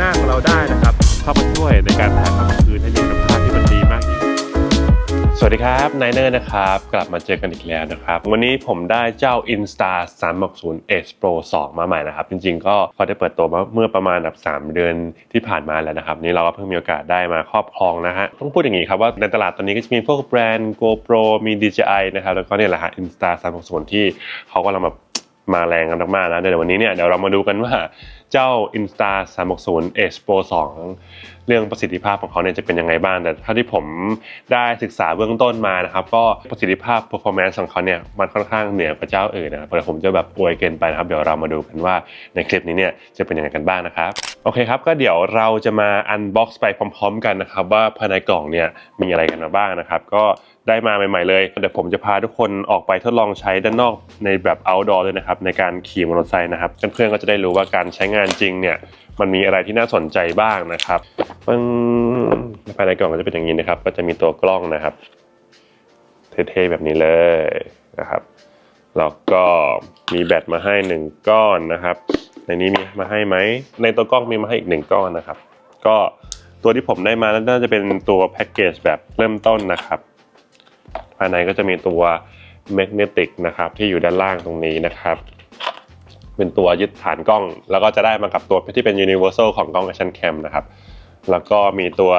น่าของเราได้นะครับ เข้ามาช่วยในการถ่ายภาพกลางคืนให้มีคุณภาพที่มันดีมากยิ่งสวัสดีครับนายเนอร์นะครับ กลับมาเจอกันอีกแล้วนะครับ วันนี้ผมได้เจ้า Insta 360 Edge Pro 2 มาใหม่นะครับ จริงๆ ก็พอได้เปิดตัวมาเมื่อประมาณแบบ3 เดือนที่ผ่านมาแล้วนะครับ นี่เราก็เพิ่งมีโอกาสได้มาครอบครองนะฮะต้องพูดอย่างนี้ครับว่าในตลาดตอนนี้ก็จะมีพวกแบรนด์ GoPro มี DJI นะครับ แล้วก็เนี่ยแหละฮะ Insta 360 ที่เขากำลังแบบมาแรงกันมากๆนะเดี๋ยววันนี้เนี่ยเดี๋ยวเรามาดูกันว่า เจ้า Insta 360 Edge Pro 2 เรื่องประสิทธิภาพของเขาเนี่ยจะเป็นยังไงบ้าง แต่เท่าที่ผมได้ศึกษาเบื้องต้นมานะครับ ก็ประสิทธิภาพ performance ของเขาเนี่ยมันค่อนข้างเหนือกว่าเจ้าอื่นนะครับเดี๋ยวผมจะแบบอวยเกินไปนะครับ เดี๋ยวเรามาดูกันว่าในคลิปนี้เนี่ยจะเป็นยังไงกันบ้างนะครับ โอเคครับ ก็เดี๋ยวเราจะมา unbox ไปพร้อม ๆ กันนะครับ ว่าภายในกล่องเนี่ยมีอะไรกันมาบ้างนะครับ ก็ได้มาใหม่ ๆ เลย เดี๋ยวผมจะพาทุกคนออกไปทดลองใช้ด้านนอกในแบบ outdoor เลยนะครับ ในการขี่มอเตอร์ไซค์นะครับ เพื่อนๆก็จะได้รู้ว่าการใช้งานจริงเนี่ย มันมีอะไรที่น่าสนใจบ้างนะครับปึ้งภายในกล่องก็จะเป็นอย่างนี้นะครับ ก็จะมีตัวกล้องนะครับ เท่ๆแบบนี้เลยนะครับแล้วก็มีแบตมาให้หนึ่งก้อนนะครับ ในนี้มีมาให้ไหม ในตัวกล้องมีมาให้อีกหนึ่งก้อนนะครับ ก็ตัวที่ผมได้มาน่าจะเป็นตัวแพ็กเกจแบบเริ่มต้นนะครับ ภายในก็จะมีตัวแมกเนติกนะครับที่อยู่ด้านล่างตรงนี้นะครับ เป็นตัวยึดฐานกล้อง แล้วก็จะได้มากับตัวที่เป็น universal ของกล้อง action cam นะครับ แล้วก็มีตัว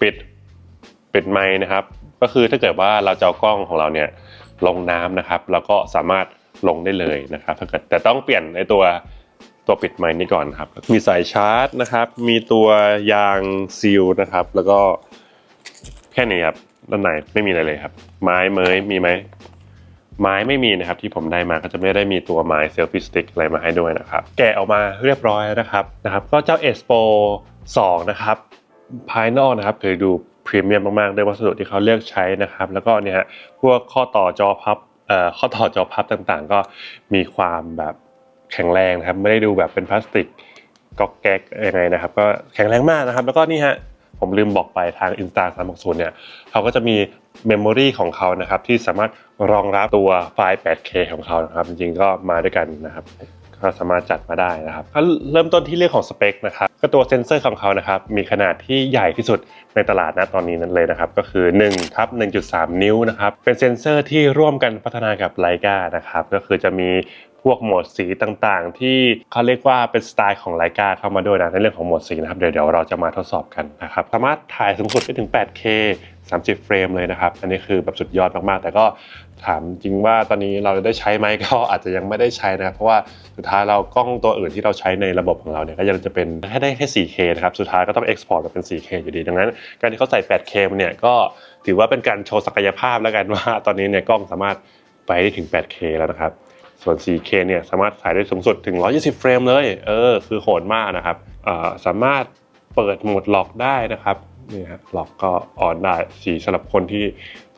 ปิดปิดไมค์นะครับ ก็คือถ้าเกิดว่าเราจะเอากล้องของเราเนี่ยลงน้ำนะครับ แล้วก็สามารถลงได้เลยนะครับ ถ้าเกิดแต่ต้องเปลี่ยนในตัวตัวปิดไมค์นี้ก่อนครับ มีสายชาร์จนะครับ มีตัวยางซีลนะครับ แล้วก็แค่นี้ครับด้านในไม่มีอะไรเลยครับ ไม้เมยมีไหม ไม้ไม่มีนะครับที่ผมได้มาก็จะไม่ได้มีตัวไม้เซลฟี่สติ๊กอะไรมาให้ด้วยนะครับ แกะออกมาเรียบร้อยนะครับนะครับ ก็เจ้า S Pro 2นะครับภายนอกนะครับคือดูพรีเมียมมากๆด้วยวัสดุที่เขาเลือกใช้นะครับ แล้วก็เนี่ยฮะพวกข้อต่อจอพับเอ่อข้อต่อจอพับต่างๆ ก็มีความแบบแข็งแรงนะครับ ไม่ได้ดูแบบเป็นพลาสติกก๊อกแก๊กยังไงนะครับ ก็แข็งแรงมากนะครับ แล้วก็นี่ฮะ ผมลืมบอกไปทาง Insta 360เนี่ยเขาก็จะมีเมมโมรีของเขานะครับที่สามารถรองรับตัวไฟล์ 8K ของเขานะครับ จริงๆก็มาด้วยกันนะครับก็สามารถจัดมาได้นะครับเริ่มต้นที่เรื่องของสเปคนะครับก็ตัวเซนเซอร์ของเขานะครับมีขนาดที่ใหญ่ที่สุด ในตลาดนะตอนนี้นั้นเลยนะครับก็คือ1ทับ1.3 นิ้วนะครับเป็นเซนเซอร์ที่ร่วมกันพัฒนากับไลกานะครับก็คือจะมีพวกโหมดสีต่างๆ ที่เขาเรียกว่าเป็นสไตล์ของไลกาเข้ามาด้วยนะในเรื่องของโหมดสีนะครับเดี๋ยวเราจะมาทดสอบกันนะครับสามารถถ่ายสูงสุดได้ถึง 8K 30 เฟรมเลยนะครับ อันนี้คือแบบสุดยอดมากๆ แต่ก็ถามจริงว่าตอนนี้เราได้ใช้ไหมก็อาจจะยังไม่ได้ใช้นะครับ เพราะว่าสุดท้ายเรากล้องตัวอื่นที่เราใช้ในระบบของเราเนี่ยก็ยังจะเป็นแค่ได้แค่ 4K นะครับ สุดท้ายก็ต้อง export มาเป็น 4K อยู่ดี ดังนั้นการที่เขาใส่ 8K เนี่ยก็ถือว่าเป็นการโชว์ศักยภาพแล้วกันว่าตอนนี้เนี่ยกล้องสามารถไปได้ถึง 8K แล้วนะครับ ส่วน 4K เนี่ยสามารถถ่ายได้สูงสุดถึง 120 เฟรมเลย เออ คือโหดมากนะครับสามารถเปิดโหมดล็อกได้นะครับนี่ฮะล็อกก็ออนได้สีสำหรับคนที่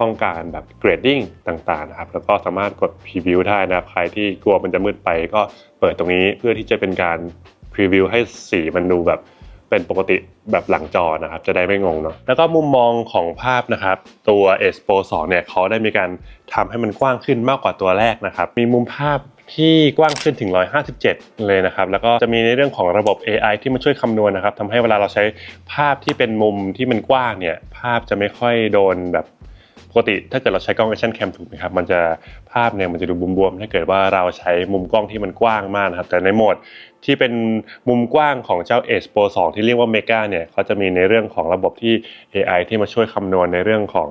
ต้องการแบบเกรดดิ้งต่างๆนะครับ แล้วก็สามารถกดพรีวิวได้นะครับ ใครที่กลัวมันจะมืดไปก็เปิดตรงนี้เพื่อที่จะเป็นการพรีวิวให้สีมันดูแบบ เป็นปกติแบบหลังจอนะครับ จะได้ไม่งงเนาะแล้วก็มุมมองของภาพนะครับ ตัว S Pro 2เนี่ยเขาได้มีการทำให้มันกว้างขึ้นมากกว่าตัวแรกนะครับ มีมุมภาพที่กว้างขึ้นถึง 157 เลยนะครับ แล้วก็จะมีในเรื่องของระบบ AI ที่มาช่วยคำนวณนะครับทำให้เวลาเราใช้ภาพที่เป็นมุมที่มันกว้างเนี่ย ภาพจะไม่ค่อยโดนแบบปกติ ถ้าเกิดเราใช้กล้อง action cam ถูกไหมครับ มันจะภาพเนี่ยมันจะดูบวมๆ ถ้าเกิดว่าเราใช้มุมกล้องที่มันกว้างมากนะครับ แต่ในโหมด ที่เป็นมุมกว้างของเจ้า Edge Pro 2 ที่เรียกว่า Mega เนี่ยเขาจะมีในเรื่องของระบบที่ AI ที่มาช่วยคำนวณในเรื่องของ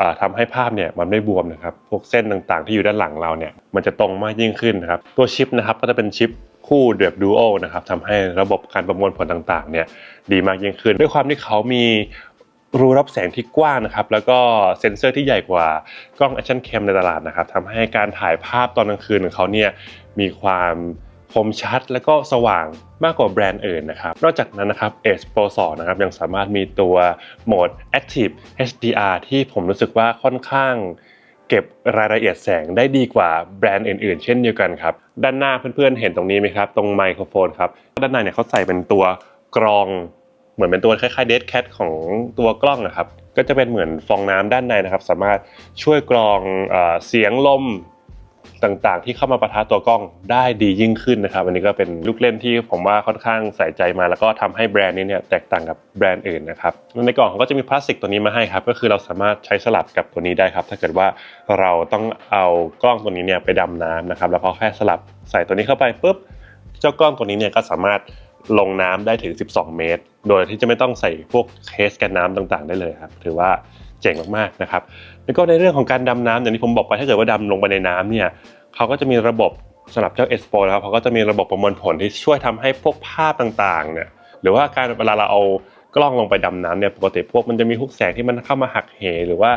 อทำให้ภาพเนี่ยมันไม่บวมนะครับ พวกเส้นต่างๆ ที่อยู่ด้านหลังเราเนี่ยมันจะตรงมากยิ่งขึ้นนะครับ ตัวชิปนะครับก็จะเป็นชิปคู่เดือบดูโอนะครับทำให้ระบบการประมวลผลต่างๆเนี่ยดีมากยิ่งขึ้น ด้วยความที่เขามีรูรับแสงที่กว้างนะครับ แล้วก็เซ็นเซอร์ที่ใหญ่กว่ากล้อง Action Cam ในตลาดนะครับทำให้การถ่ายภาพตอนกลางคืนของเขาเนี่ยมีความ คมชัดและก็สว่างมากกว่าแบรนด์อื่นนะครับ นอกจากนั้นนะครับ Edge Pro 2นะครับยังสามารถมีตัวโหมด Active HDR ที่ผมรู้สึกว่าค่อนข้างเก็บรายละเอียดแสงได้ดีกว่าแบรนด์อื่นๆ เช่นเดียวกันครับ ด้านหน้าเพื่อนๆเห็นตรงนี้ไหมครับ ตรงไมโครโฟนครับ ด้านในเนี่ยเขาใส่เป็นตัวกรอง เหมือนเป็นตัวคล้ายๆเด d แคทของตัวกล้องนะครับ ก็จะเป็นเหมือนฟองน้ำด้านในนะครับ สามารถช่วยกรองอเสียงลม ต่างๆ ที่เข้ามาประทะตัวกล้องได้ดียิ่งขึ้นนะครับ อันนี้ก็เป็นลูกเล่นที่ผมว่าค่อนข้างใส่ใจมา แล้วก็ทำให้แบรนด์นี้เนี่ยแตกต่างกับแบรนด์อื่นนะครับในกล่องเขาก็จะมีพลาสติกตัวนี้มาให้ครับ ก็คือเราสามารถใช้สลับกับตัวนี้ได้ครับ ถ้าเกิดว่าเราต้องเอากล้องตัวนี้เนี่ยไปดำน้ำนะครับ แล้วก็แค่สลับใส่ตัวนี้เข้าไปปุ๊บเจ้ากล้องตัวนี้เนี่ยก็สามารถลงน้ำได้ถึง 12 เมตร โดยที่จะไม่ต้องใส่พวกเคสกันน้ำต่างๆ ได้เลยครับ ถือว่าเจ๋งมากๆนะครับ แล้วก็ในเรื่องของการดำน้ำอย่างที่ผมบอกไปถ้าเกิดว่าดำลงไปในน้ำเนี่ยเขาก็จะมีระบบสำหรับเจ้า Expo นะครับเขาก็จะมีระบบประมวลผลที่ช่วยทำให้พวกภาพต่างๆเนี่ยหรือว่าการเวลาเราเอากล้องลงไปดำน้ำเนี่ยปกติพวกมันจะมีพวกแสงที่มันเข้ามาหักเห หรือว่า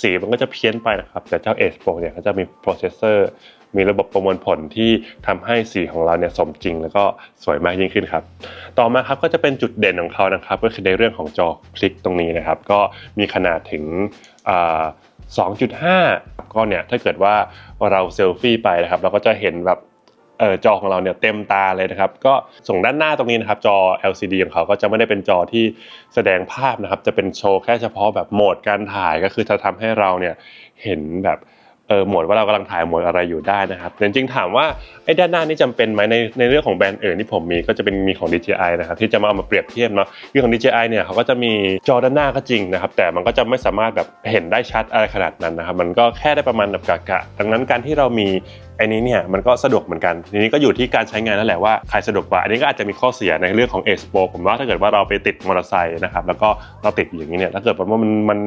สีมันก็จะเพี้ยนไปนะครับ แต่เจ้า Expo เนี่ยเขาจะมีโปรเซสเซอร์มีระบบประมวลผลที่ทำให้สีของเราเนี่ยสมจริง แล้วก็สวยมากยิ่งขึ้นครับ ต่อมาครับก็จะเป็นจุดเด่นของเขานะครับ ก็คือในเรื่องของจอพลิกตรงนี้นะครับ ก็มีขนาดถึง 2.5 ก็เนี่ยถ้าเกิดว่าเราเซลฟี่ไปนะครับเราก็จะเห็นแบบเออจอของเราเนี่ยเต็มตาเลยนะครับ ก็ส่งด้านหน้าตรงนี้นะครับ จอ LCD ของเขาก็จะไม่ได้เป็นจอที่แสดงภาพนะครับ จะเป็นโชว์แค่เฉพาะแบบโหมดการถ่ายก็คือจะทำให้เราเนี่ยเห็นแบบ เออโหมดว่าเรากำลังถ่ายโหมดอะไรอยู่ได้นะครับจริงๆถามว่าไอ้ด้านหน้านี่จำเป็นไหมในในเรื่องของแบรนด์อื่นที่ผมมีก็จะเป็นมีของ DJI นะครับที่จะมาเอามาเปรียบเทียบเนาะคืองของ DJI เนี่ยเขาก็จะมีจอด้านหน้าก็จริงนะครับแต่มันก็จะไม่สามารถแบบเห็นได้ชัดอะไรขนาดนั้นนะครับมันก็แค่ได้ประมาณแบบกะๆดังนั้นการที่เรามีไอ้นี้เนี่ยมันก็สะดวกเหมือนกันทีนี้ก็อยู่ที่การใช้งานนั่นแหละว่าใครสะดวกกว่าอันนี้ก็อาจจะมีข้อเสียในเรื่องของ Expo ผมว่าถ้าเกิดว่าเราไปติดมอเตอร์ไซค์นะครับแล้วก็เราติดอย่างนี้เนี่ยถ้าเกิดว่ามันมัน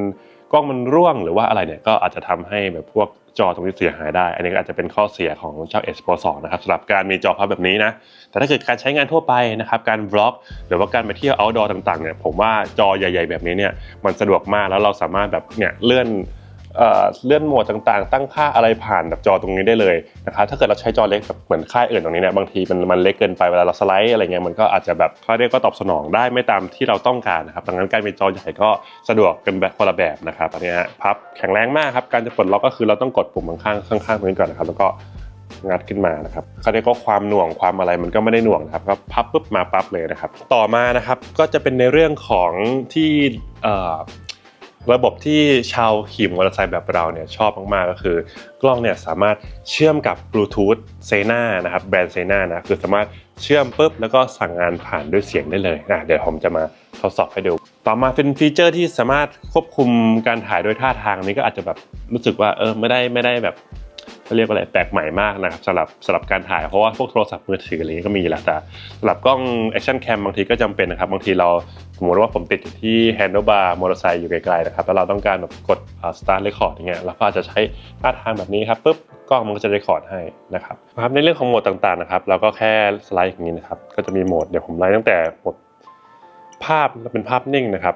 กล้องมันร่วงหรือว่าอะไรเนี่ยก็อาจจะทำให้แบบพวกจอตรงนี้เสียหายได้ อันนี้ก็อาจจะเป็นข้อเสียของเจ้า S Pro 2นะครับสำหรับการมีจอพับแบบนี้นะ แต่ถ้าเกิดการใช้งานทั่วไปนะครับการบล็อก หรือว่าการไปเที่ยว outdoor ต่างๆเนี่ยผมว่าจอใหญ่ ๆ แบบนี้เนี่ยมันสะดวกมากแล้วเราสามารถแบบเนี่ยเลื่อน เลื่อนโหมดต่างๆ ตั้งค่าอะไรผ่านแบบจอตรงนี้ได้เลยนะครับถ้าเกิดเราใช้จอเล็กแบบเหมือนค่ายอื่นตรงนี้เนี่ยบางทีมันมันเล็กเกินไปเวลาเราสไลด์อะไรเงี้ยมันก็อาจจะแบบเขาเรียกก็ตอบสนองได้ไม่ตามที่เราต้องการนะครับดังนั้นการมีจอใหญ่ก็สะดวกเป็นแบบคนละแบบนะครับอันนี้ฮะพับแข็งแรงมากครับการจะปลดล็อกก็คือเราต้องกดปุ่มข้างๆข้างๆตรงนี้ก่อนนะครับแล้วก็งัดขึ้นมานะครับเขาเรียกว่าความหน่วงความอะไรมันก็ไม่ได้หน่วงนะครับก็พับปุ๊บมาปั๊บเลยนะครับ ต่อมานะครับก็จะเป็นในเรื่องของที่ ระบบที่ชาวขี่มอเตอร์ไซค์แบบเราเนี่ยชอบมากๆก็คือ กล้องเนี่ยสามารถเชื่อมกับบลูทูธเซนานะครับแบรนด์เซนานะคือสามารถเชื่อมปุ๊บแล้วก็สั่งงานผ่านด้วยเสียงได้เลยนะเดี๋ยวผมจะมาทดสอบให้ดู ต่อมาเป็นฟีเจอร์ที่สามารถควบคุมการถ่ายด้วยท่าทางนี้ก็อาจจะแบบรู้สึกว่าเออไม่ได้ไม่ได้แบบ เรียกว่าอะไรแปลกใหม่มากนะครับสำหรับสำหรับการถ่ายเพราะว่าพวกโทรศัพท์มือถืออะไรก็มีแหล้วแต่สำหรับกล้อง action cam บางทีก็จำเป็นนะครับบางทีเราสมมติว่าผมติดอยู่ที่ handlebar มอเตอร์ไซค์อยู่ไกลๆนะครับแล้วเราต้องการแบบกด start record อย่างเงี้ยเราก็อาจจะใช้ท่าทางแบบนี้ครับปุ๊บกล้องมันก็จะ record ให้นะครับครับในเรื่องของโหมดต่างๆนะครับเราก็แค่สไลด์อย่างนี้นะครับก็จะมีโหมดเดี๋ยวผมไล่ตั้งแต่โหมดภาพเป็นภาพนิ่งนะครับ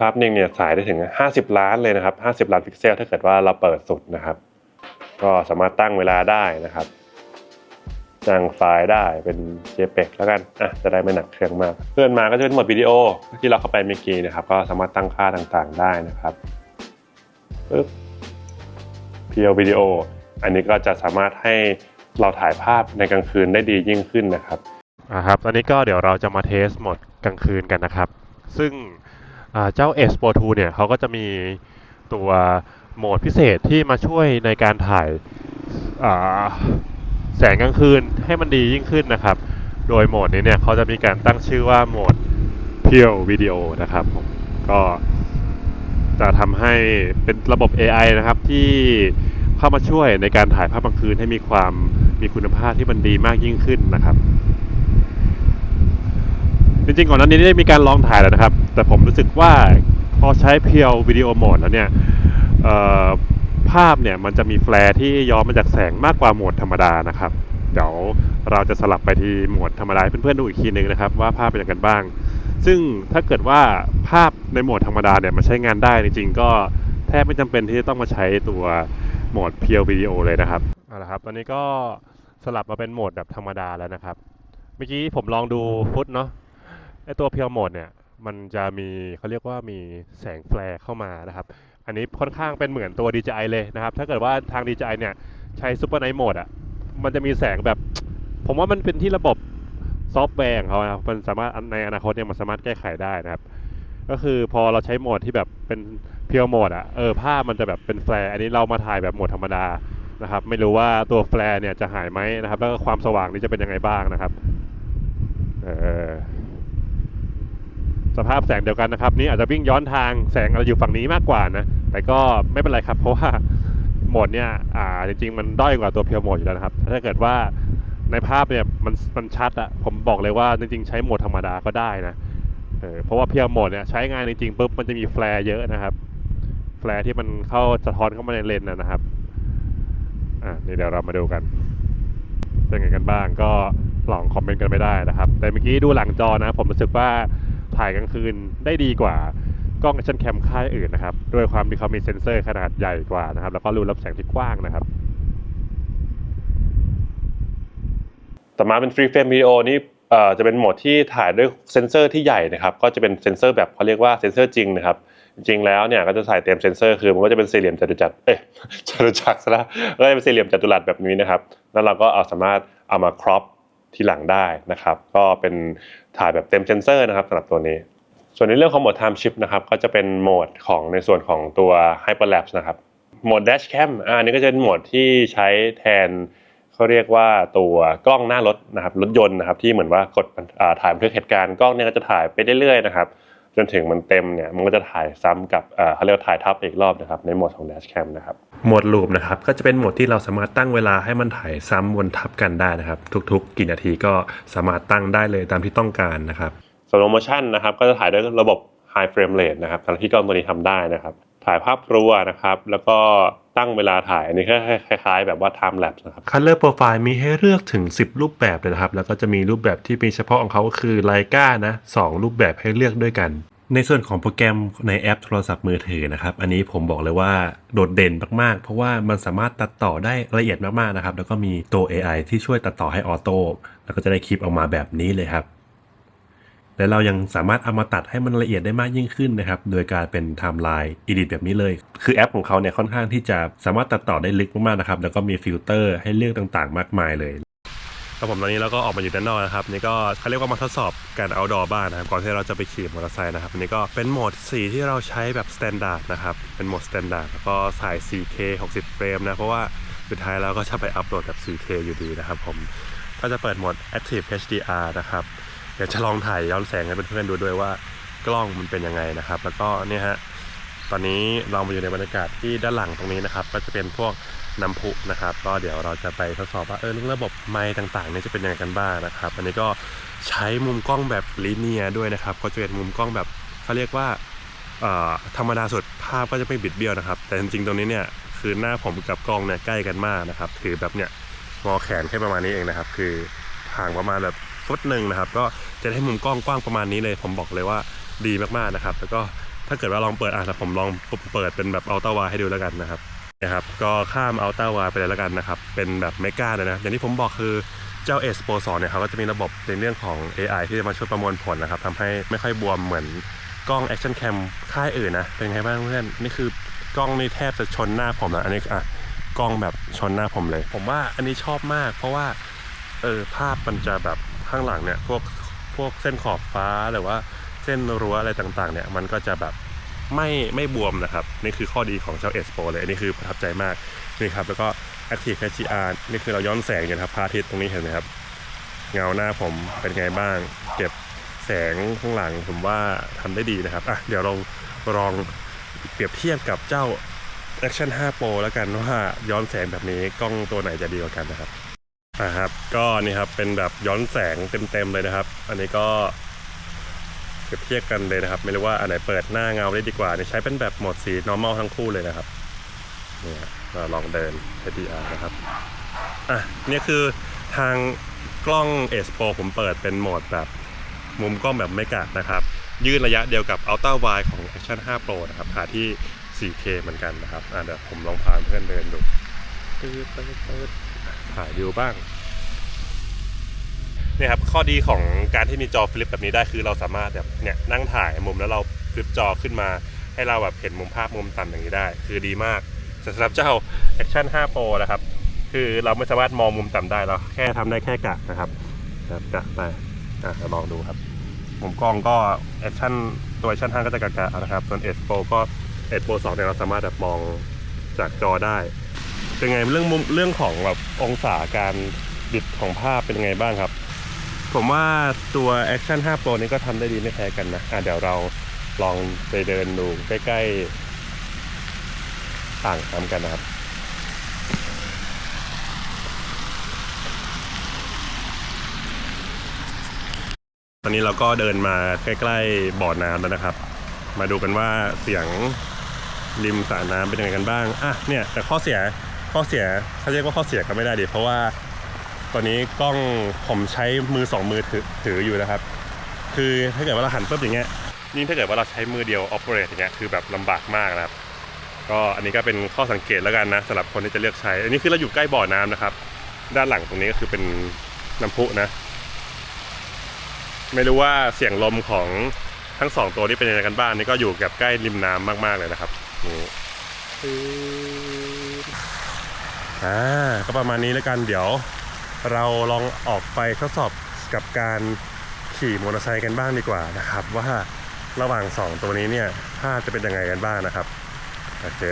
ภาพนิ่งเนี่ยสายได้ถึง 50 ล้านเลยนะครับ 50 ล้านพิกเซลถ้าเกิดว่าเราเปิดสุดนะครับ ก็สามารถตั้งเวลาได้นะครับตั้งไฟล์ได้เป็น JPEG แล้วกันอะจะได้ไม่หนักเครื่องมาก เพื่อนมาก็จะเป็นหมดวิดีโอที่เราเข้าไปเมื่อกี้นะครับ ก็สามารถตั้งค่าต่างๆได้นะครับปึ๊บเพียววิดีโอ อันนี้ก็จะสามารถให้เราถ่ายภาพในกลางคืนได้ดียิ่งขึ้นนะครับอ่าครับ ตอนนี้ก็เดี๋ยวเราจะมาเทสโหมดกลางคืนกันนะครับ ซึ่งเจ้า S Pro 2เนี่ยเขาก็จะมีตัว โหมดพิเศษที่มาช่วยในการถ่ายแสงกลางคืนให้มันดียิ่งขึ้นนะครับ โดยโหมดนี้เนี่ยเขาจะมีการตั้งชื่อว่าโหมดเพียววิดีโอนะครับผมก็จะทำให้เป็นระบบ AI นะครับที่เข้ามาช่วยในการถ่ายภาพกลางคืนให้มีความมีคุณภาพที่มันดีมากยิ่งขึ้นนะครับ จริงๆก่อนหน้านี้ได้มีการลองถ่ายแล้วนะครับ แต่ผมรู้สึกว่าพอใช้เพียววิดีโอโหมดแล้วเนี่ย ภาพเนี่ยมันจะมีแฟลร์ที่ย้อนมาจากแสงมากกว่าโหมดธรรมดานะครับ เดี๋ยวเราจะสลับไปที่โหมดธรรมดาเพื่อนๆดูอีกทีนึงนะครับว่าภาพเป็นยังไงบ้าง ซึ่งถ้าเกิดว่าภาพในโหมดธรรมดาเนี่ยมันใช้งานได้จริงๆก็แทบไม่จำเป็นที่จะต้องมาใช้ตัวโหมดเพียววิดีโอเลยนะครับเอาละครับตอนนี้ก็สลับมาเป็นโหมดแบบธรรมดาแล้วนะครับ เมื่อกี้ผมลองดูฟุตเนาะไอตัวเพียวโหมดเนี่ยมันจะมีเขาเรียกว่ามีแสงแฟลร์เข้ามานะครับ อันนี้ค่อนข้างเป็นเหมือนตัว DJI เลยนะครับ ถ้าเกิดว่าทาง DJI เนี่ยใช้ Super Night Mode อะ มันจะมีแสงแบบ ผมว่ามันเป็นที่ระบบซอฟต์แวร์ของเขานะมันสามารถในอนาคตเนี่ยมันสามารถแก้ไขได้นะครับ ก็คือพอเราใช้โหมดที่แบบเป็นเพียวโหมดอะ เออภาพมันจะแบบเป็นแฟลร์ อันนี้เรามาถ่ายแบบโหมดธรรมดานะครับ ไม่รู้ว่าตัวแฟลร์เนี่ยจะหายไหมนะครับ แล้วก็ความสว่างนี่จะเป็นยังไงบ้างนะครับ เออ สภาพแสงเดียวกันนะครับ นี่อาจจะวิ่งย้อนทางแสงอาจจะอยู่ฝั่งนี้มากกว่านะ แต่ก็ไม่เป็นไรครับ เพราะว่าโหมดเนี่ยอ่าจริงๆมันด้อยกว่าตัวเพียวโหมดอยู่แล้วนะครับ ถ้าเกิดว่าในภาพเนี่ยมันมันชัดอะผมบอกเลยว่าจริงๆใช้โหมดธรรมดาก็ได้นะเออเพราะว่าเพียวโหมดเนี่ยใช้งานจริงๆปุ๊บมันจะมีแฟลร์เยอะนะครับ แฟลร์ที่มันเข้าสะท้อนเข้ามาในเลนส์นะครับอะนี่เดี๋ยวเรามาดูกันเป็นไงกันบ้างก็ลองคอมเมนต์กันไม่ได้นะครับ แต่เมื่อกี้ดูหลังจอนะ ผมรู้สึกว่า ถ่ายกลางคืนได้ดีกว่ากล้อง Action Cam ค่ายอื่นนะครับด้วยความที่เขามีเซ็นเซอร์ขนาดใหญ่กว่านะครับ แล้วก็รูรับแสงที่กว้างนะครับ ต่อมาเป็นฟรีเฟรมวิดีโอนี่จะเป็นโหมดที่ถ่ายด้วยเซนเซอร์ที่ใหญ่นะครับก็จะเป็นเซนเซอร์แบบเขาเรียกว่าเซนเซอร์จริงนะครับจริงแล้วเนี่ยก็จะใส่เต็มเซนเซอร์คือมันก็จะเป็นสี่เหลี่ยมจัตุจักรเอ๊ะจัตุจักรซะแล้วก็จะเป็นสี่เหลี่ยมจัตุรัสแบบนี้นะครับแล้วเราก็เอาสามารถเอามาครอป ทีหลังได้นะครับ ก็เป็นถ่ายแบบเต็มเซนเซอร์นะครับสำหรับตัวนี้ ส่วนในเรื่องของโหมด Time Shift นะครับก็จะเป็นโหมดของในส่วนของตัว Hyperlapse นะครับโหมด Dash Cam อันนี้ก็จะเป็นโหมดที่ใช้แทนเขาเรียกว่าตัวกล้องหน้ารถนะครับรถยนต์นะครับที่เหมือนว่ากดถ่ายบันทึกเหตุการณ์กล้องเนี่ยก็จะถ่ายไปเรื่อยๆนะครับ จนถึงมันเต็มเนี่ยมันก็จะถ่ายซ้ำกับเอ่อเขาเรียกว่าถ่ายทับอีกรอบนะครับในโหมดของ Dash Cam นะครับโหมด Loop นะครับก็จะเป็นโหมดที่เราสามารถตั้งเวลาให้มันถ่ายซ้ำวนทับกันได้นะครับ ทุกๆ กี่นาทีก็สามารถตั้งได้เลยตามที่ต้องการนะครับ Slow Motion นะครับก็จะถ่ายด้วยระบบ High Frame Rate นะครับทางที่กล้องตัวนี้ทำได้นะครับ ถ่ายภาพครัวนะครับ แล้วก็ ตั้งเวลาถ่ายอันนี้ก็คล้ายๆ แบบว่า Time Lapse นะครับ Color Profile มีให้เลือกถึง 10 รูปแบบเลยนะครับ แล้วก็จะมีรูปแบบที่มีเฉพาะของเขาก็คือ Leica นะ2รูปแบบให้เลือกด้วยกัน ในส่วนของโปรแกรมในแอปโทรศัพท์มือถือนะครับ อันนี้ผมบอกเลยว่าโดดเด่นมากๆ เพราะว่ามันสามารถตัดต่อได้ละเอียดมากๆนะครับ แล้วก็มีตัว AI ที่ช่วยตัดต่อให้ออโต้แล้วก็จะได้คลิปออกมาแบบนี้เลยครับ และเรายังสามารถเอามาตัดให้มันละเอียดได้มากยิ่งขึ้นนะครับ โดยการเป็นไทม์ไลน์อีดิทแบบนี้เลย คือแอปของเขาเนี่ยค่อนข้างที่จะสามารถตัดต่อได้ลึกมากๆนะครับ แล้วก็มีฟิลเตอร์ให้เลือกต่างๆ มากมายเลยครับผมตอนนี้เราก็ออกมาอยู่ด้านนอกนะครับนี่ก็เขาเรียกว่ามาทดสอบการเอาดอบ้านนะครับก่อนที่เราจะไปขี่มอเตอร์ไซค์นะครับอันนี้ก็เป็นโหมดสีที่เราใช้แบบสแตนดาร์ดนะครับเป็นโหมดสแตนดาร์ดแล้วก็ถ่าย 4K 60 เฟรมนะเพราะว่าสุดท้ายเราก็จะไปอัพโหลดแบบ 4K อยู่ดีนะครับผมก็จะเปิดโหมด Active HDR นะครับ เดี๋ยวจะลองถ่ายย้อนแสงให้เพื่อนๆดูด้วยว่ากล้องมันเป็นยังไงนะครับ แล้วก็เนี่ยฮะตอนนี้เรามาอยู่ในบรรยากาศที่ด้านหลังตรงนี้นะครับ ก็จะเป็นพวกน้ำพุนะครับ ก็เดี๋ยวเราจะไปทดสอบว่าเออเรื่องระบบไมค์ต่างๆเนี่ยจะเป็นยังไงกันบ้างนะครับ อันนี้ก็ใช้มุมกล้องแบบลีเนียด้วยนะครับ ก็จะเป็นมุมกล้องแบบเขาเรียกว่าธรรมดาสุดภาพก็จะไม่บิดเบี้ยวนะครับ แต่จริงๆตรงนี้เนี่ยคือหน้าผมกับกล้องเนี่ยใกล้กันมากนะครับ ถือแบบเนี่ยงอแขนแค่ประมาณนี้เองนะครับ คือห่างประมาณแบบ ฟุตหนึ่งนะครับ ก็จะได้มุมกล้องกว้างประมาณนี้เลย ผมบอกเลยว่าดีมากๆนะครับ แล้วก็ถ้าเกิดว่าลองเปิดอะแต่ผมลองเปิดเป็นแบบอัลต้าวาให้ดูแล้วกันนะครับนะครับก็ข้ามอัลต้าวาไปเลยแล้วกันนะครับ เป็นแบบเมกาเลยนะ อย่างที่ผมบอกคือเจ้า S Pro 2เนี่ยเขาก็จะมีระบบในเรื่องของ AI ที่จะมาช่วยประมวลผลนะครับทำให้ไม่ค่อยบวมเหมือนกล้อง Action Cam ค่ายอื่นนะ เป็นไงบ้างเพื่อน นี่คือกล้องนี่แทบจะชนหน้าผมนะอันนี้อะกล้องแบบชนหน้าผมเลย ผมว่าอันนี้ชอบมาก เพราะว่าเออภาพมันจะแบบ ข้างหลังเนี่ยพวกพวกเส้นขอบฟ้าหรือว่าเส้นรั้วอะไรต่างๆเนี่ยมันก็จะแบบไม่ไม่บวมนะครับ นี่คือข้อดีของเจ้า S Pro เลยอันนี้คือประทับใจมากนี่ครับแล้วก็ Active HDR นี่คือเราย้อนแสงอยู่นะครับพระอาทิตย์ตรงนี้เห็นไหมครับ เงาหน้าผมเป็นไงบ้าง เก็บแสงข้างหลังผมว่าทำได้ดีนะครับอะเดี๋ยวเราลองเปรียบเทียบกับเจ้า Action 5 Pro แล้วกันว่าย้อนแสงแบบนี้กล้องตัวไหนจะดีกว่ากันนะครับ อะครับ ก็นี่ครับเป็นแบบย้อนแสงเต็มๆเลยนะครับ อันนี้ก็เปรียบเทียบกันเลยนะครับ ไม่รู้ว่าอันไหนเปิดหน้าเงาได้ดีกว่าเนี่ยใช้เป็นแบบโหมดสี normal ทั้งคู่เลยนะครับเนี่ยเราลองเดิน HDR นะครับอะเนี่ยคือทางกล้อง S Pro ผมเปิดเป็นโหมดแบบมุมกล้องแบบไม่กัดนะครับยืดระยะเดียวกับ Ultra Wide ของ Action 5 Pro นะครับหาที่ 4K เหมือนกันนะครับอะเดี๋ยวผมลองพาเพื่อนเดินดูตืดตืดตืด ถ่ายวิวบ้างเนี่ยครับข้อดีของการที่มีจอฟลิปแบบนี้ได้คือเราสามารถแบบเนี่ยนั่งถ่ายมุมแล้วเราฟลิปจอขึ้นมา ให้เราแบบเห็นมุมภาพมุมต่ำอย่างนี้ได้ คือดีมากสำหรับเจ้า Action 5 Pro นะครับ คือเราไม่สามารถมองมุมต่ำได้เราแค่ทำได้แค่กะนะครับครับกะไปอะลองดูครับมุมกล้องก็ Action ตัว Action 5 ก็จะกะๆนะครับส่วน S Pro ก็ S Pro 2เนี่ยเราสามารถแบบมองจากจอได้ เป็นไงเรื่องมุมเรื่องของแบบองศาการบิดของภาพเป็นยังไงบ้างครับ ผมว่าตัว Action 5 Pro นี้ก็ทำได้ดีไม่แพ้กันนะอะเดี๋ยวเราลองไปเดินดูใกล้ๆอ่างน้ำกันนะครับตอนนี้เราก็เดินมาใกล้ๆบ่อน้ำแล้วนะครับ มาดูกันว่าเสียงริมสระน้ำเป็นยังไงกันบ้าง อะเนี่ยแต่ข้อเสีย ข้อเสียเขาเรียกว่าข้อเสียก็ไม่ได้ดิเพราะว่าตอนนี้กล้องผมใช้มือสองมือถือถืออยู่นะครับ คือถ้าเกิดว่าเราหันปุ๊บอย่างเงี้ยยิ่งถ้าเกิดว่าเราใช้มือเดียว operate อย่างเงี้ยคือแบบลำบากมากนะครับ ก็อันนี้ก็เป็นข้อสังเกตแล้วกันนะสำหรับคนที่จะเลือกใช้ อันนี้คือเราอยู่ใกล้บ่อน้ำนะครับ ด้านหลังตรงนี้ก็คือเป็นน้ำพุนะ ไม่รู้ว่าเสียงลมของทั้งสองตัวนี้เป็นยังไงกันบ้างนี่ก็อยู่กับใกล้ริมน้ำมากๆเลยนะครับนี่ อ่าก็ประมาณนี้แล้วกันเดี๋ยว เราลองออกไปทดสอบกับการขี่มอเตอร์ไซค์กันบ้างดีกว่านะครับ ว่าระหว่างสองตัวนี้เนี่ยภาพจะเป็นยังไงกันบ้างนะครับ โอเค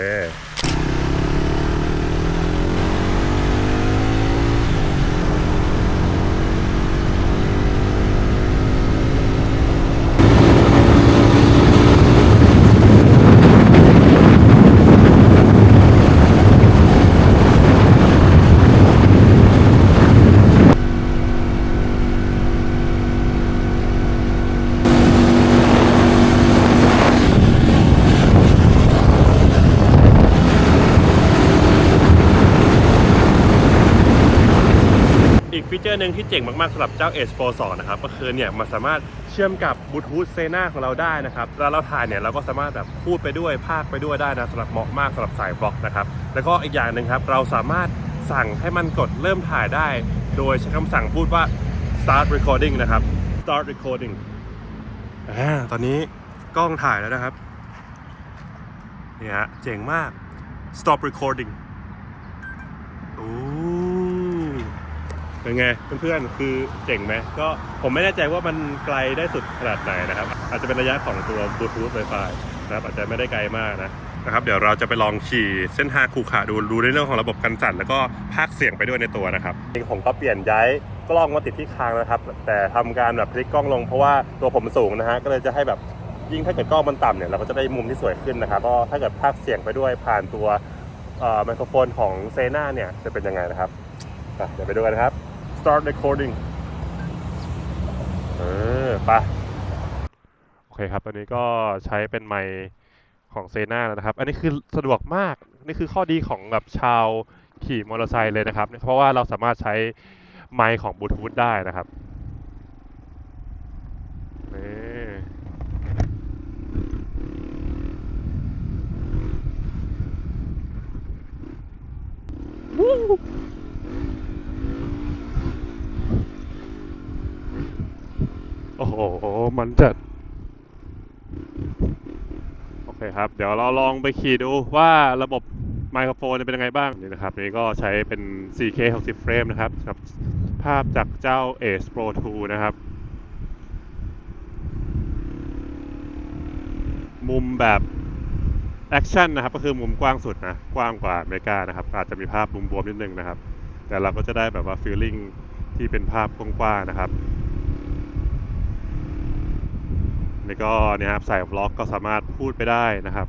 หนึ่งที่เจ๋งมากๆสำหรับเจ้า Edge Pro 2 นะครับ ก็คือเนี่ยมันสามารถเชื่อมกับบลูทูธเซน่าของเราได้นะครับแล้วเราถ่ายเนี่ยเราก็สามารถแบบพูดไปด้วยพากไปด้วยได้นะสำหรับเหมาะมากสำหรับสายบล็อกนะครับ แล้วก็อีกอย่างหนึ่งครับเราสามารถสั่งให้มันกดเริ่มถ่ายได้ โดยใช้คำสั่งพูดว่า start recording นะครับ start recording อ่าตอนนี้กล้องถ่ายแล้วนะครับเนี่ฮะเจ๋งมาก stop recording โอ้ เป็นไงเพื่อนๆคือเจ๋งไหมก็ผมไม่แน่ใจว่ามันไกลได้สุดขนาดไหนนะครับ อาจจะเป็นระยะของตัวบลูทูธไวไฟนะครับอาจจะไม่ได้ไกลมากนะนะครับเดี๋ยวเราจะไปลองขี่เส้นทางคูขาดูดูในเรื่องของระบบกันสั่น แล้วก็พากเสียงไปด้วยในตัวนะครับจริงผมก็เปลี่ยนย้ายกล้องมาติดที่คางนะครับ แต่ทำการแบบพลิกกล้องลงเพราะว่าตัวผมสูงนะฮะก็เลยจะให้แบบยิ่งถ้าเกิดกล้องมันต่ำเนี่ยเราก็จะได้มุมที่สวยขึ้นนะครับก็ถ้าเกิดพากเสียงไปด้วยผ่านตัวไมโครโฟนของเซน่าเนี่ยจะเป็นยังไงนะครับเดี๋ยวไปดูกันครับ start recording เออไปโอเคครับตอนนี้ก็ใช้เป็นไมค์ของเซน่าแล้วนะครับ อันนี้คือสะดวกมาก นี่คือข้อดีของแบบชาวขี่มอเตอร์ไซค์เลยนะครับ เพราะว่าเราสามารถใช้ไมค์ของบลูทูธได้นะครับนี่โอ้โห มันจัด โอเคครับ เดี๋ยวเราลองไปขี่ดูว่าระบบไมโครโฟนเป็นยังไงบ้างนี่นะครับ นี่ก็ใช้เป็น 4K 60เฟรมนะครับกับ ภาพจากเจ้า Ace Pro 2 นะครับ มุมแบบแอคชั่นนะครับ ก็คือมุมกว้างสุดนะ กว้างกว่าเมกานะครับ อาจจะมีภาพมุมบวมนิดนึงนะครับ แต่เราก็จะได้แบบว่าฟีลลิ่งที่เป็นภาพกว้างๆนะครับ แล้วก็เนี่ยครับใส่บล็อกก็สามารถพูดไปได้นะครับ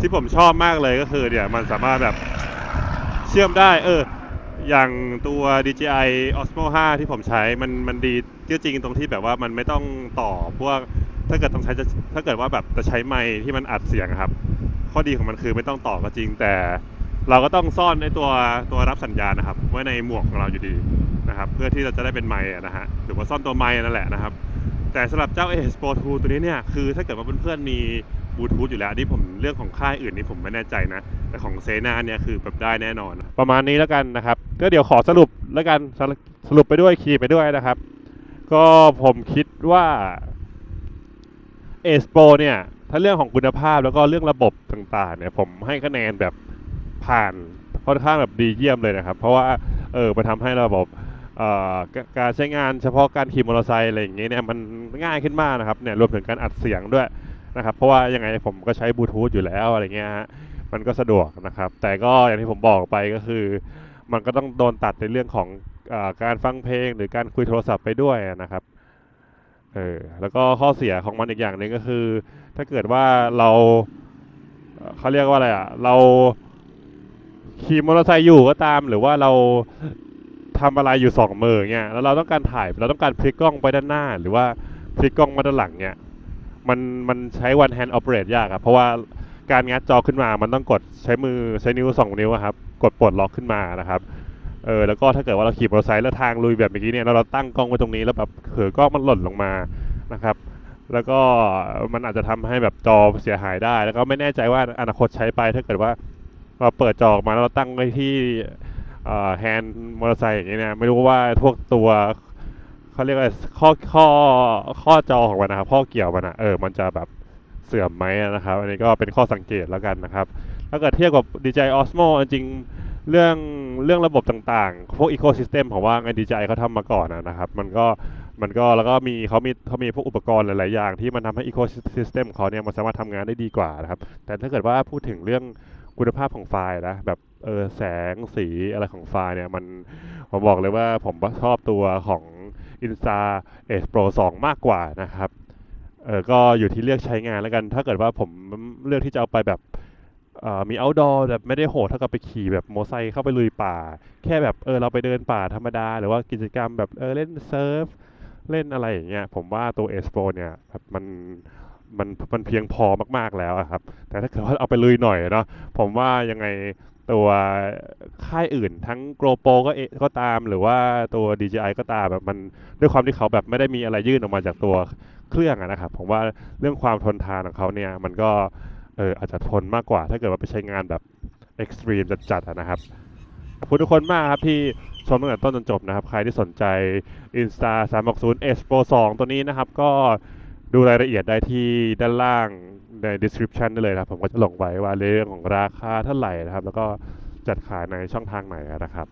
ที่ผมชอบมากเลยก็คือเนี่ยมันสามารถแบบเชื่อมได้ เออ อย่างตัว DJI Osmo 5 ที่ผมใช้มันมันดีจริงตรงที่แบบว่ามันไม่ต้องต่อพวกถ้าเกิดต้องใช้จะถ้าเกิดว่าแบบจะใช้ไมค์ที่มันอัดเสียงครับ ข้อดีของมันคือไม่ต้องต่อก็จริงแต่ เราก็ต้องซ่อนในตัวตัวรับสัญญาณนะครับ ไว้ในหมวกของเราอยู่ดี นะครับ เพื่อที่เราจะได้เป็นไมค์อะนะฮะหรือว่าซ่อนตัวไมค์นั่นแหละนะครับ แต่สำหรับเจ้า AirPods Pro 2 ตัวนี้เนี่ยคือถ้าเกิดว่าเพื่อนๆมีบลูทูธอยู่แล้วนี่ผมเรื่องของค่ายอื่นนี่ผมไม่แน่ใจนะ แต่ของเซนาเนี่ยคือแบบได้แน่นอน ประมาณนี้แล้วกันนะครับ ก็เดี๋ยวขอสรุปแล้วกันสรุปสรุปไปด้วยขี่ไปด้วยนะครับ ก็ผมคิดว่า Ace Pro เนี่ยถ้าเรื่องของคุณภาพแล้วก็เรื่องระบบต่างๆเนี่ยผมให้คะแนนแบบผ่านค่อนข้างแบบดีเยี่ยมเลยนะครับ เพราะว่าเออมันทำให้ระบบ การใช้งานเฉพาะการขี่มอเตอร์ไซค์อะไรอย่างเงี้ยเนี่ยมันง่ายขึ้นมากนะครับเนี่ยรวมถึงการอัดเสียงด้วยนะครับเพราะว่ายังไงผมก็ใช้บลูทูธอยู่แล้วอะไรเงี้ยฮะมันก็สะดวกนะครับ แต่ก็อย่างที่ผมบอกไปก็คือ มันก็ต้องโดนตัดในเรื่องของอการฟังเพลงหรือการคุยโทรศัพท์ไปด้วยนะครับเออแล้วก็ข้อเสียของมันอีกอย่างหนึ่งก็คือ ถ้าเกิดว่าเราเอ่อเขาเรียกว่าอะไรอะเราขี่มอเตอร์ไซค์อยู่ก็ตาม หรือว่าเรา ทำอะไรอยู่สองมือเงี้ยแล้วเราต้องการถ่ายเราต้องการพลิกกล้องไปด้านหน้า หรือว่าพลิกกล้องมาด้านหลังเงี้ยมันมันใช้ one hand operate ยากอะเพราะว่าการงัดจอขึ้นมา มันต้องกดใช้มือใช้นิ้วสองนิ้วครับ กดปลดล็อกขึ้นมานะครับเออแล้วก็ถ้าเกิดว่าเราขี่มอเตอร์ไซค์แล้วทางลุยแบบเมื่อกี้เนี่ยแล้วเราตั้งกล้องไว้ตรงนี้แล้วแบบเผื่อกล้องมันหล่นลงมานะครับ แล้วก็มันอาจจะทำให้แบบจอเสียหายได้ แล้วก็ไม่แน่ใจว่าอนาคตใช้ไปถ้าเกิดว่าเราเปิดจอออกมาแล้วเราตั้งไว้ที่ แฮนด์มอเตอร์ไซค์อย่างเงี้ยเนี่ยไม่รู้ว่าพวกตัวเขาเรียกว่าข้อข้อข้อจอของมันนะครับข้อเกี่ยวมันอะเออมันจะแบบเสื่อมไหมนะครับ อันนี้ก็เป็นข้อสังเกตแล้วกันนะครับถ้าเกิดเทียบกับ DJI Osmo จริงเรื่องเรื่องระบบต่างๆ พวก Ecosystem ผมว่าไง DJI เขาทำมาก่อนอะนะครับ มันก็มันก็แล้วก็มีเขามีเขามีพวกอุปกรณ์หลาย ๆ อย่าง ที่มันทำให้ Ecosystem ของเขาเนี่ยมันสามารถทำงานได้ดีกว่านะครับ แต่ถ้าเกิดว่าพูดถึงเรื่องคุณภาพของไฟล์นะแบบ เออแสงสีอะไรของไฟล์เนี่ยมันผมบอกเลยว่าผมชอบตัวของ Insta Edge Pro 2 มากกว่านะครับเออก็อยู่ที่เลือกใช้งานแล้วกัน ถ้าเกิดว่าผมเลือกที่จะเอาไปแบบมี outdoor แบบไม่ได้โหดเท่ากับไปขี่แบบโมไซค์เข้าไปลุยป่า แค่แบบเออเราไปเดินป่าธรรมดา หรือว่ากิจกรรมแบบเออเล่นเซิร์ฟเล่นอะไรอย่างเงี้ยผมว่าตัว S Pro เนี่ยแบบมันมันมันเพียงพอมากๆแล้วครับ แต่ถ้าเกิดว่าเอาไปลุยหน่อยเนาะผมว่ายังไง ตัวค่ายอื่น ทั้ง GoPro ก็เอก็ตามหรือว่าตัว DJI ก็ตามแบบมันด้วยความที่เขาแบบไม่ได้มีอะไรยื่นออกมาจากตัวเครื่องอะนะครับผมว่าเรื่องความทนทานของเขาเนี่ยมันก็เอออาจจะทนมากกว่า ถ้าเกิดว่าไปใช้งานแบบเอ็กซ์ตรีมจัดๆนะครับขอบคุณทุกคนมากครับที่ชมตั้งแต่ต้นจนจบนะครับ ใครที่สนใจ Insta 360 S Pro 2 ตัวนี้นะครับ ก็ดูรายละเอียดได้ที่ด้านล่าง ใน description ได้เลยนะครับ ผมก็จะลงไว้ว่าเรื่องของราคาเท่าไหร่นะครับ แล้วก็จัดขายในช่องทางไหนนะครับ